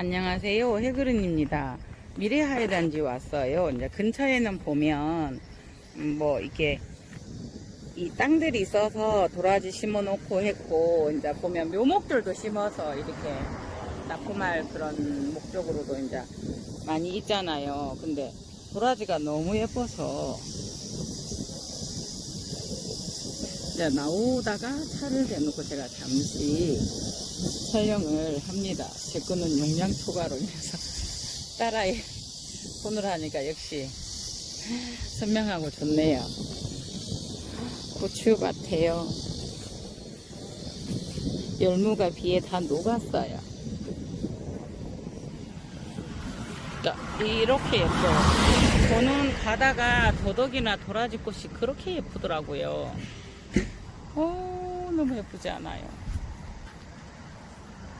안녕하세요. 해그른입니다. 미래하이단지 왔어요. 이제 근처에는 보면, 음, 뭐, 이렇게, 이 땅들이 있어서 도라지 심어 놓고 했고, 이제 보면 묘목들도 심어서 이렇게 납품할 그런 목적으로도 이제 많이 있잖아요. 근데 도라지가 너무 예뻐서, 이제 나오다가 차를 대놓고 제가 잠시 촬영을 합니다. 제 거는 용량 초과로 인해서 딸아이 손으로 하니까 역시 선명하고 좋네요. 고추밭에요. 열무가 비에 다 녹았어요. 자, 이렇게 예뻐요. 저는 가다가 더덕이나 도라지꽃이 그렇게 예쁘더라고요. 예쁘지 않아요?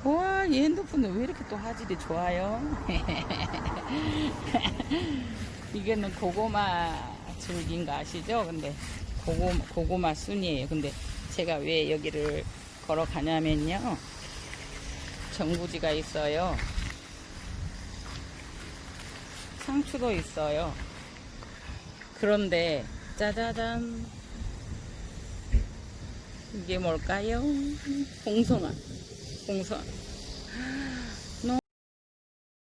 와, 이 핸드폰은 왜 이렇게 또 화질이 좋아요? 이게는 고구마 줄기인 거 아시죠? 근데 고구, 고구마 순이에요. 근데 제가 왜 여기를 걸어가냐면요. 정부지가 있어요. 상추도 있어요. 그런데, 짜자잔. 이게 뭘까요? 봉송아. 봉선.